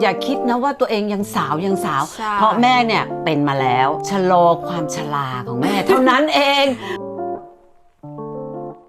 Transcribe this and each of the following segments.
อย่าคิดนะว่าตัวเองยังสาวยังสาว ใช่ เพราะแม่เนี่ยเป็นมาแล้วชะลอความชราของแม่ เท่านั้นเอง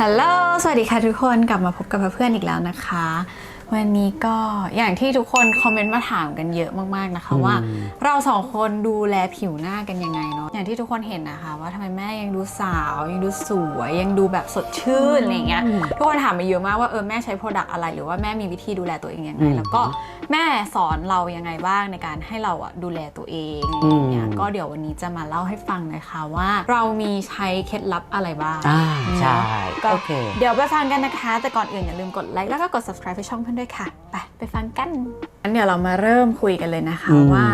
ฮัลโหล สวัสดีค่ะทุกคน กลับมาพบกับเพื่อนๆอีกแล้วนะคะ วันนี้ก็อย่างที่ทุกคนคอมเมนต์มาถามกันเยอะมากๆนะคะว่า เราสองคนดูแลผิวหน้ากันยังไงเนาะอย่างที่ทุกคนเห็นนะคะ ว่าทำไมแม่ยังดูสาว ยังดูสวยยังดูแบบสดชื่นอะไรอย่างเงี้ยทุกคนถามมาเยอะมากว่าเออแม่ใช้โปรดักต์อะไร หรือว่าแม่มีวิธีดูแลตัวเองยังไงอืมแล้วก็แม่สอนเรายังไงบ้างในการให้เราอะดูแลตัวเองอะไรอย่างเงี้ยอืมก็เดี๋ยววันนี้จะมาเล่าให้ฟังนะคะว่า เรามีใช้เคล็ดลับอะไรบ้างอ่าใช่ก็โอเคเดี๋ยวไปฟังกันนะคะ แต่ก่อนอื่นอย่าลืมกดไลค์แล้วก็กด subscribe ให้ช่องเพื่อนด้วยค่ะ ไปไปฟังกันงั้นเดี๋ยวเรามาเริ่มคุยกันเลยนะคะ อืม ว่า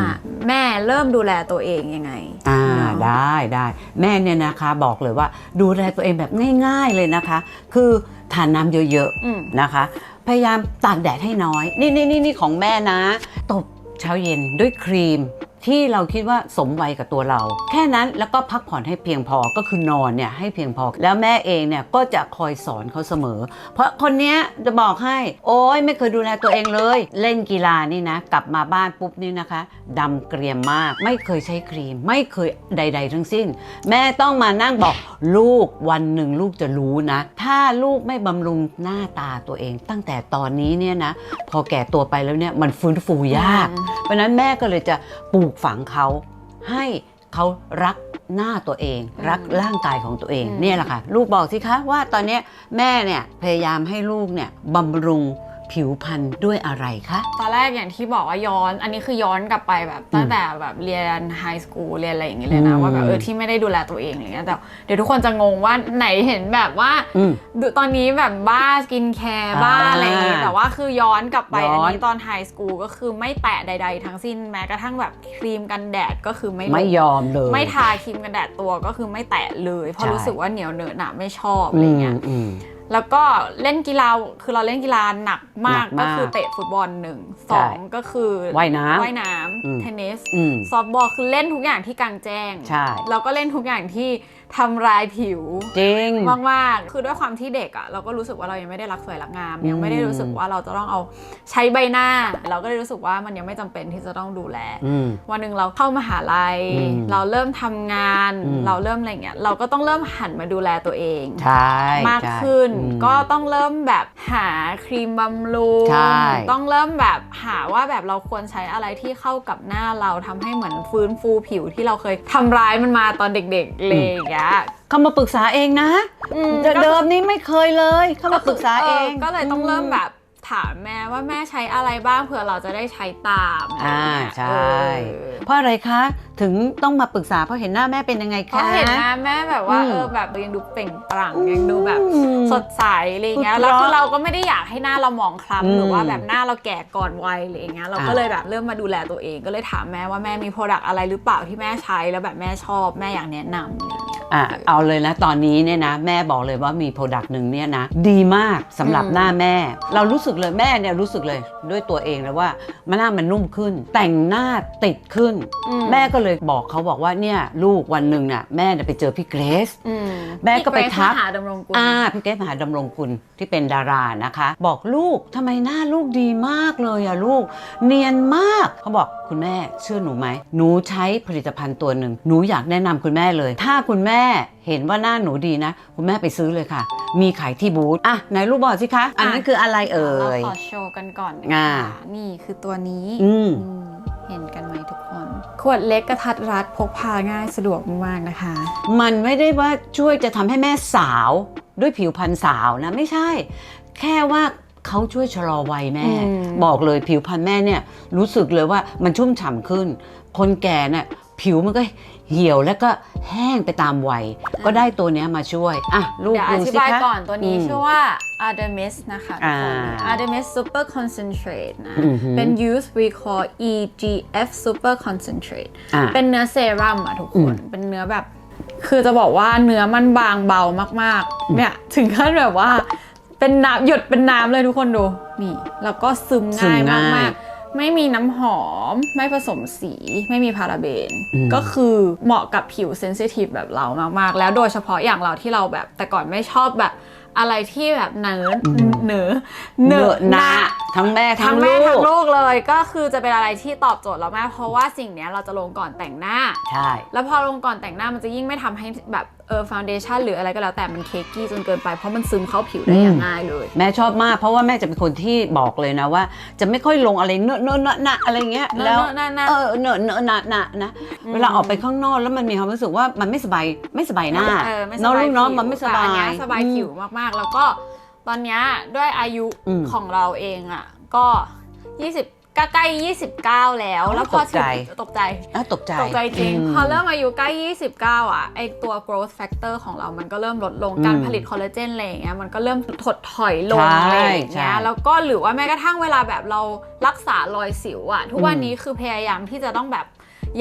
แม่เริ่มดูแลตัวเองยังไงอ่าเนาะได้ได้แม่เนี่ยนะคะบอกเลยว่าดูแลตัวเองแบบง่าย ๆเลยนะคะ คือทานน้ำเยอะอืมๆนะคะ พยายามตากแดดให้น้อย นี่นี่นี่นี่ของแม่นะ ตบเช้าเย็นด้วยครีม ที่เราคิดว่าสมวัยกับตัวเรา แค่นั้นแล้วก็พักผ่อนให้เพียงพอก็คือนอนเนี่ยให้เพียงพอ แล้วแม่เองเนี่ยก็จะคอยสอนเขาเสมอ เพราะคนเนี้ยจะบอกให้ โอ้ยไม่เคยดูแลตัวเองเลย เล่นกีฬานี่นะ กลับมาบ้านปุ๊บนี่นะคะดำเกรียมมาก ไม่เคยใช้ครีม ไม่เคยใด ๆ ทั้งสิ้น แม่ต้องมานั่งบอกลูกวันหนึ่งลูกจะรู้นะ ถ้าลูกไม่บำรุงหน้าตาตัวเอง ตั้งแต่ตอนนี้เนี่ยนะพอแก่ตัวไปแล้วเนี่ยมันฟื้นฟูยากอืมเพราะฉะนั้นแม่ก็เลยจะปลูกฝังเขาให้เขารักหน้าตัวเองอืมรักร่างกายของตัวเองอืมเนี่ยแหละค่ะ ลูกบอกสิคะว่าตอนเนี้ยแม่เนี่ยพยายามให้ลูกเนี่ยบำรุง ผิวพรรณด้วยอะไรคะ ตอนแรกอย่างที่บอกว่าย้อน อันนี้คือย้อนกลับไปแบบตั้งแต่แบบเรียนไฮสคูลเรียนอะไรอย่างเงี้ยเลยนะอืมว่าแบบเออที่ไม่ได้ดูแลตัวเองอะไรเงี้ยแต่เดี๋ยวทุกคนจะงงว่าไหนเห็นแบบว่าอืมดูตอนนี้แบบบ้าสกินแคร์บ้าอ่าอะไรอย่างเงี้ยแต่ว่าคือย้อนกลับไปย้อัอนนนี้ตอนไฮสคูลก็คือไม่แตะใด ๆ ทั้งสิ้นแม้กระทั่งแบบครีมกันแดดก็คือไม่ลงไม่ยอมเลย ไม่ทาครีมกันแดดตัวก็คือไม่แตะเลย เพราะใช่รู้สึกว่าเหนียวเหนอะหนะไม่ชอบอะไรเงี้ยมอืม แล้วก็เล่นกีฬาคือเราเล่นกีฬาหนักมากหนักมากก็คือเตะฟุตบอลหนึ่งสใช่องก็คือว่ายน้ำว่ายน้อืมำเทนนิสอืมซอฟต์บอลคือเล่นทุกอย่างที่กลางแจ้งใช่แล้วก็เล่นทุกอย่างที่ทำลายผิวจริงมากๆคือด้วยความที่เด็กอะเราก็รู้สึกว่าเรายังไม่ได้รักสวยรักงาม ยังไม่ได้รู้สึกว่าเราจะต้องเอาใช้ใบหน้า เราก็เลยรู้สึกว่ามันยังไม่จำเป็นที่จะต้องดูแลอืมวันหนึ่งเราเข้ามหาลัยอืมเราเริ่มทำงานอืมเราเริ่มอะไรเงี้ยเราก็ต้องเริ่มหันมาดูแลตัวเองใช่มากใช่ขึ้นอืมก็ต้องเริ่มแบบหาครีมบำรุง ใช่ ต้องเริ่มแบบหาว่าแบบเราควรใช้อะไรที่เข้ากับหน้าเราทำให้เหมือนฟื้นฟูผิวที่เราเคยทำร้ายมันมาตอนเด็กๆเลยอย่างเงี้ยเขามาปรึกษาเองนะ อืมเดิมนี้ไม่เคยเลย เขามาปรึกษาเอง ก็เลยต้องเริ่มแบบ ถามแม่ว่าแม่ใช้อะไรบ้างเผื่อเราจะได้ใช้ตามะไรอ่าเงี้ยใช่เออเพราะอะไรคะ ถึงต้องมาปรึกษาเพราะเห็นหน้าแม่เป็นยังไงเพราะคะ เห็นหน้าแม่แบบว่าอืมเออแบบยังดูเปล่งปลั่งยังดูแบบอืมสดใสอะไรเงี้ยเพราะแล้วคือเราก็ไม่ได้อยากให้หน้าเราหมองคอืมล้ำหรือว่าแบบหน้าเราแก่ก่อนวัยอะไรเงี้ยเราก็อะ เลยแบบเริ่มมาดูแลตัวเองก็เลยถามแม่ว่าแม่มีโปรดักต์อะไรหรือเปล่าที่แม่ใช้แล้วแบบแม่ชอบแม่อยากแนะนำ อะไรเงี้ยอะเอาเลยนะตอนนี้เนี่ยนะ แม่บอกเลยว่ามีโปรดักต์หนึ่งเนี่ยนะ ดีมากสำหรับอืมหน้าแม่ เรารู้สึกเลยแม่เนี่ยรู้สึกเลยด้วยตัวเองเลยว่ามันหน้ามันนุ่มขึ้น แต่งหน้าติดขึ้น อืแม่ก็เลยบอกเขาบอกว่าเนี่ยลูกวันหนึ่งน่ะแม่เนี่ยไปเจอพี่เกรซ อืมแม่ก็ไปทักพี่เกรซมหาดำรงกุล อ่าพี่เกรซมหาดำรงคุณที่เป็นดารานะคะ บอกลูกทำไมหน้าลูกดีมากเลยอะลูก เนียนมากเขาบอกคุณแม่เชื่อหนูไหมหนูใช้ผลิตภัณฑ์ตัวหนึ่งหนูอยากแนะนำคุณแม่เลย ถ้าคุณแม่เห็นว่าหน้าหนูดีนะ คุณแม่ไปซื้อเลยค่ะ มีขายที่บูธอะไหนลูกบอกสิคะ อันนั้นคืออะไรเอ่เราย ขอโชว์กันก่อนนะอ่า คะนี่คือตัวนี้อืม อืมเห็นกันไหมทุกคน ขวดเล็กกระทัดรัดพกพาง่ายสะดวกมากๆนะคะ มันไม่ได้ว่าช่วยจะทำให้แม่สาวด้วยผิวพรรณสาวนะ ไม่ใช่ แค่ว่าเขาช่วยชะลอวัยแม่ อืม บอกเลยผิวพรรณแม่เนี่ยรู้สึกเลยว่ามันชุ่มฉ่ำขึ้น คนแก่เนี่ยผิวมันก็ เหี่ยวแล้วก็แห้งไปตามวัย ก็ได้ตัวเนี้ยมาช่วย อะ ลูกเดี๋ยวอดูธิสิบายคะ ก่อนตัวนี้อืมชื่อว่า Artemis นะคะทุกคน อ่า Artemis Super Concentrate นะ อือหือ เป็น use we call EGF Super Concentrate อะ เป็นเนื้อเซรั่มอะทุกคนอืมเป็นเนื้อแบบ คือจะบอกว่าเนื้อมันบางเบามากๆ เนี่ย ถึงขั้นแบบว่า เป็นน้ำหยดเป็นน้ำเลยทุกคนดู นี่ แล้วก็ซึมซึมง่ายง่ายมากๆ ไม่มีน้ำหอม ไม่ผสมสี ไม่มีพาราเบนอืมก็คือเหมาะกับผิวเซนซิทีฟแบบเรามาก ๆ แล้วโดยเฉพาะอย่างเราที่เราแบบ แต่ก่อนไม่ชอบแบบอะไรที่แบบเหนออืมเหนอเหนอะหนะทั้งแม่ทั้ทั้งงแม่ลูทั้งกลูกเลยก็คือจะเป็นอะไรที่ตอบโจทย์เรามากเพราะว่าสิ่งเนี้ยเราจะลงก่อนแต่งหน้า ใช่ แล้วพอลงก่อนแต่งหน้ามันจะยิ่งไม่ทำให้แบบ เออฟาวเดชั่นหรืออะไรก็แล้วแต่มันเค้กกี้จนเกินไปเพราะมันซึมเข้าผิวได้อย่างง่ายเลย แม่ชอบมากเพราะว่าแม่จะเป็นคนที่บอกเลยนะว่า จะไม่ค่อยลงอะไรเนอะเนอะเนอะนะอะไรเงี้ยเนอะแล้วเนอะนะเออเนอะเนอะนะนะนะเวลาออกไปข้างนอกแล้วมันมีความรู้สึกว่ามันไม่สบายไม่สบายหน้าเออไม่สเน้องบายลูกเน้องผิวมันไม่สบาแต่อันเนี้ยสบายผิวมากๆ แล้วก็ตอนเนี้ยด้วยอายุอืมของเราเองอะก็ 20 ใกล้ๆ29 แล้วอ๋อแล้วพอตกใจถึงตกใจอะตกใจตกใจจริงมพอเริ่มอายุใกล้ 29 อะไอตัว growth factor ของเรามันก็เริ่มลดลงอืมการผลิตคอลลาเจนอะไรอย่างเงี้ยมันก็เริ่มถดถอยลงใช่อะไรอย่างเงี้ยใช่แล้วก็หรือว่าแม้กระทั่งเวลาแบบเรารักษารอยสิวอะ ทุกวันนี้คือพยายามที่จะต้องแบบ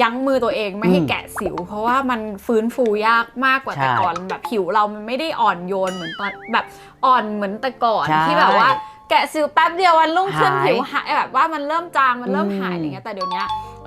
ยั้งมือตัวเองไม่ให้อืมแกะสิว เพราะว่ามันฟื้นฟูยากมากกว่าแต่ใช่ก่อนแบบผิวเรามันไม่ได้อ่อนโยนเหมือนตอนแบบอ่อนเหมือนแต่ก่อนใช่ที่แบบว่า แกะสิวแป๊บเดียววันรุ่งขึ้นหาย ผิวหายแบบว่ามันเริ่มจางมันเริ่มอืมหายอะไรเงี้ยแต่เดี๋ยวนี้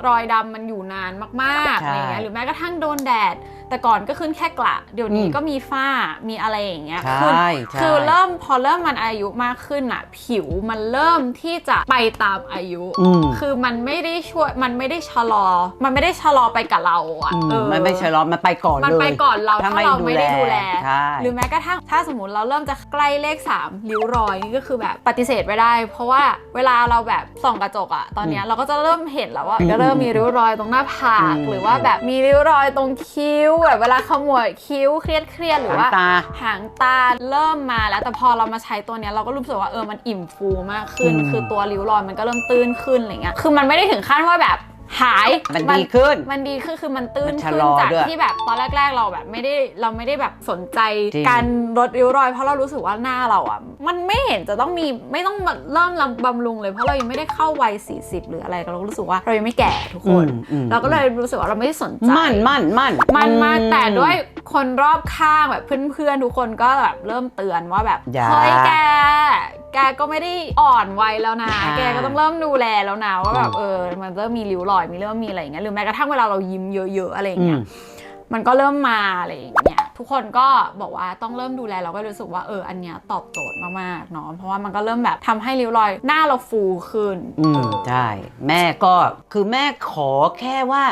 รอยดำมันอยู่นานมากๆใช่ อะไรเงี้ยหรือแม้กระทั่งโดนแดด แต่ก่อนก็ขึ้นแค่กระเดี๋ยวนี้อืมก็มีฝ้ามีอะไรอย่างเงี้ยใช่คือใช่ คือเริ่มพอเริ่มมันอายุมากขึ้นอะผิวมันเริ่มที่จะไปตามอายุ อืม คือมันไม่ได้ช่วยมันไม่ได้ชะลอ มันไม่ได้ชะลอไปกับเราอะอืมเออ มันไม่ใช่หรอกมันไปก่อนเลยมันไปก่อนเราถ้าถ้าไม่เราไม่ได้ดูดูแลแลใช่ หรือแม้กระทั่งถ้าสมมติเราเริ่มจะใกล้เลข 3 ริ้วรอยนี่ก็คือแบบปฏิเสธไม่ได้ เพราะว่าเวลาเราแบบส่องกระจกอะตอนเนี้ยเราก็จะเริ่มเห็นแล้วว่าอืมก็เริ่มมีริ้วรอยตรงหน้าผาก อืมหรือว่าแบบมีริ้วรอยตรงคิ้วแบบเวลาขมวดคิ้วเครียดเครียดๆหรือว่าหางตาหางตาเริ่มมาแล้วแต่พอเรามาใช้ตัวเนี้ยเราก็รู้สึกว่าเออมันอิ่มฟูมากขึ้นอืมคือตัวริ้วรอยมันก็เริ่มตื้นขึ้นอะไรเงี้ยคือมันไม่ได้ถึงขั้นว่าแบบ หายมันดีขึ้น มันดีขึ้นคือมันตื้นมันชะขึ้นลอจากด้วยที่แบบตอนแรก ๆ เราแบบไม่ได้เราไม่ได้แบบสนใจจริงการลดริ้วรอย เพราะเรารู้สึกว่าหน้าเราอะมันไม่เห็นจะต้องมีไม่ต้องมาเริ่มบำรุงเลยเพราะเรายังไม่ได้เข้าวัย40 หรืออะไรเราก็รู้สึกว่าเรายังไม่แก่ทุกคนอืมอืมเราก็เลยรู้สึกว่าเราไม่ได้สนใจมั่นมั่นมั่นมันมากอืแต่ด้วยคนรอบข้างแบบเพื่อนๆทุกคนก็แบบเริ่มเตือนว่าแบบอย่าเฮ้ยแก แกก็ไม่ได้อ่อนวัยแล้วนะอ่าแกก็ต้องเริ่มดูแลแล้วนะว่าแบบอืมเออ มันเริ่มมีริ้วรอยมีเริ่มมีอะไรอย่างเงี้ยหรือแม้กระทั่งเวลาเรายิ้มเยอะๆอะไรอย่างอืเงี้มยมันก็เริ่มมาอะไรอย่างเงี้ย ทุกคนก็บอกว่าต้องเริ่มดูแลเราก็รู้สึกว่าเอออันเนี้ยตอบโจทย์มากๆเนาะเพราะว่ามันก็เริ่มแบบทำให้ริ้วรอยหน้าเราฟูขึ้น อืมเออใช่แม่ก็คือแม่ขอแค่ว่า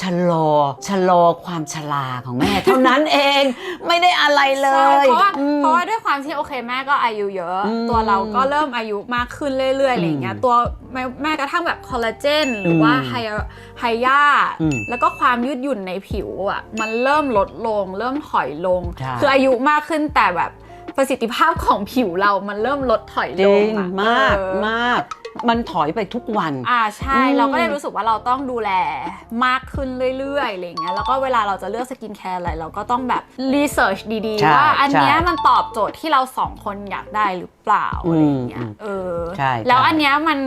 ชะลอชะลอความชราของแม่ เท่านั้นเองไม่ได้อะไรเลใช่ยเพราะว่าอืมเพราะว่าด้วยความที่โอเคแม่ก็อายุเยอะอืมตัวเราก็เริ่มอายุมากขึ้นเรื่อยๆอะไรอย่างเงี้ยอืมตัวแม่แม่กระทั่งแบบคอลลาเจนหรือว่าอืมไฮไฮยาอืมแล้วก็ความยืดหยุ่นในผิวอะมันเริ่มลดลง เริ่มถอยลง ใช่ คืออายุมากขึ้นแต่แบบประสิทธิภาพของผิวเรามันเริ่มลดถอยจลริงงอะมากเออมาก มันถอยไปทุกวัน อ่าใช่ อืม เราก็เลยรู้สึกว่าเราต้องดูแลมากขึ้นเรื่อยๆอะไรอย่างเงี้ยแล้วก็เวลาเราจะเลือกสกินแคร์อะไรเราก็ต้องแบบรีเสิร์ชดีใช่ๆ ว่าอันเนี้ยใช่มันตอบโจทย์ที่เราสองคนอยากได้หรือเปล่าอะไรอย่างเงี้อืยมเออใช่แล้วใช่อันเนี้ยมัน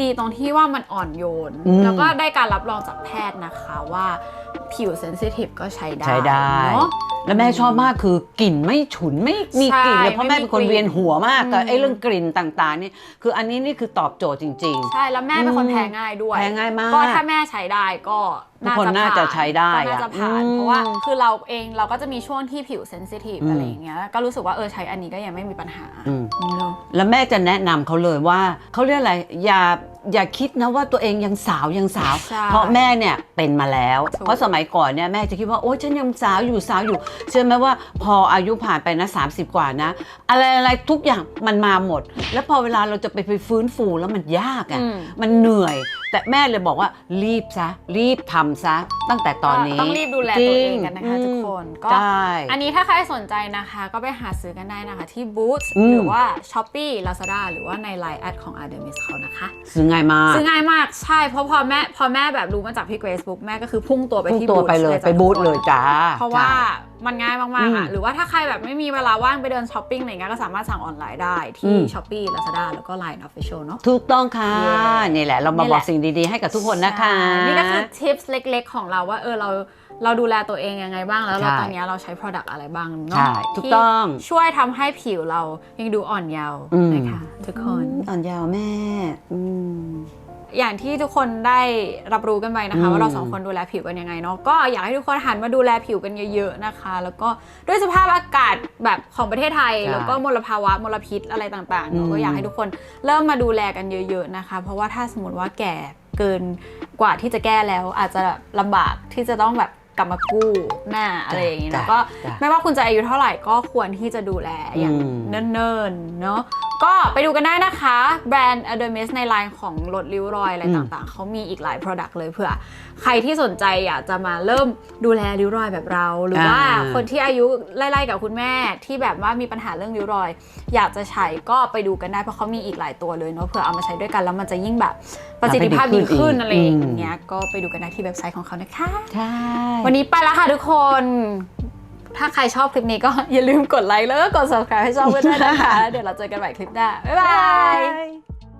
ดีตรงที่ว่ามันอ่อนโยน อืมแล้วก็ได้การรับรองจากแพทย์นะคะว่าผิวเซนซิทีฟก็ใช้ได้ใช้ได้ เนาะ แล้วแม่ชอบมากคือกลิ่นไม่ฉุนไม่มีกลิ่นเลยใช่เพราะแม่เป็นคนไม่มีกลิ่นเวียนหัวมากกับอืมไอ้เรื่องกลิ่นต่างๆนี่คืออันนี้นี่คือตอบโจทย์จริงใช่แล้วแม่เป็นคนอืมแพ้ง่ายด้วยแพ้ง่ายมากก็ถ้าแม่ใช้ได้ก็ ทุกคนน่าจะใช้ได้ก็น่าจะผ่านอะเพราะว่าอืมคือเราเองเราก็จะมีช่วงที่ผิวเซนซิทีฟอืมอะไรอย่างเงี้ยก็รู้สึกว่าเออใช้อันนี้ก็ยังไม่มีปัญหาอืมอืมแล้วแม่จะแนะนำเขาเลยว่าเขาเรียกอะไรอย่าอย่าคิดนะว่าตัวเองยังสาวยังสาวใช่เพราะแม่เนี่ยเป็นมาแล้วถูกเพราะสมัยก่อนเนี่ยแม่จะคิดว่าโอ๊ยฉันยังสาวอยู่สาวอยู่ เชื่อไหมว่าพออายุผ่านไปนะ 30 กว่านะ อะไรอะไรทุกอย่างมันมาหมด แล้วพอเวลาเราจะไปไปฟื้นฟูแล้วมันยากอะ่ะอืมมันเหนื่อย แต่แม่เลยบอกว่ารีบซะ รีบทำซะ ตั้งแต่ตอนนี้ต้องรีบดูแลตัวเองกันนะคะจริทุกงคนก็ใช่อันนี้ถ้าใครสนใจนะคะ ก็ไปหาซื้อกันได้นะคะ ที่บูธอืมหรือว่า s h อ p e e Lazada หรือว่าใน Line แอดของ Artemis เขานะคะ ซื้อง่ายมากซื้อง่ายมากใช่เพราะพอแม่พอแม่แบบรู้มาจากพี่เกรซบุ๊กแม่ก็คือพุ่งตัวไปพุ่งที่ตัวบูธไปเลยจ้ะไปบูธทุกคนเลยจ้าเพราะว่าใช่ มันง่ายมากๆอะอืมหรือว่าถ้าใครแบบไม่มีเวลาว่างไปเดินช้อปปิ้งอะไรเงี้ยก็สามารถสั่งออนไลน์ได้อืที่ม s h อ p e e Lazada แล้วก็ Line Official เนาะถูกต้องค่ะเย้นี่แหละเรามานี่บแหอละกสิ่งดีๆให้กับทุกคนนะคะใช่นี่ก็คือทิปส์เล็ก ๆ ของเราว่าเออเราเราดูแลตัวเองยังไงบ้างแล้วเราใช่ตอนเนี้ยเราใช้ Product อะไรบ้างใช่เนาะถูกต้องที่ช่วยทำให้ผิวเรายังดูอ่อนเยาว์อืมนะคะทุกคนอ่อนยาวแม่ อืมอย่างที่ทุกคนได้รับรู้กันไปนะคะอืมว่าเราสองคนดูแลผิวกันยังไงเนาะก็อยากให้ทุกคนหันมาดูแลผิวกันเยอะๆนะคะ แล้วก็ด้วยสภาพอากาศแบบของประเทศไทยใช่แล้วก็มลภาวะมลพิษอะไรต่างๆเนาะอืมก็อยากให้ทุกคนเริ่มมาดูแลกันเยอะ ๆนะคะ เพราะว่าถ้าสมมติว่าแก่เกินกว่าที่จะแก้แล้ว อาจจะลำบากที่จะต้องแบบกลับมากู้หน้าอะไรอย่างงี้จ้ะแล้วก็จ้ะไม่ว่าคุณจะอายุเท่าไหร่ก็ควรที่จะดูแลอย่างอืมเนิ่นๆเนาะ ก็ไปดูกันได้นะคะ แบรนด์ a d e r m i s ในไลน์ของลดริ้วรอยอะไรอืมต่างๆ เขามีอีกหลาย Product เลยเผื่อ ใครที่สนใจอยากจะมาเริ่มดูแลริ้วรอยแบบเรา หรือว่าอ่าคนที่อายุไล่ๆกับคุณแม่ที่แบบว่ามีปัญหาเรื่องริ้วรอย อยากจะใช้ก็ไปดูกันได้เพราะเขามีอีกหลายตัวเลยเนาะเผื่อเอามาใช้ด้วยกันแล้วมันจะยิ่งแบบประสิทธิภาพดีขึ้นอะไรอย่างเงี้ยก็ไปดูกันได้ที่เว็บไซต์ของเขานะคะใช่วันนี้ไปแล้วค่ะทุกคน ถ้าใครชอบคลิปนี้ก็อย่าลืมกดไลค์แล้วก็กด subscribe ให้ช่องเพื่อนด้วยนะคะ เดี๋ยวเราเจอกันใหม่คลิปหน้า บ๊ายบาย Bye.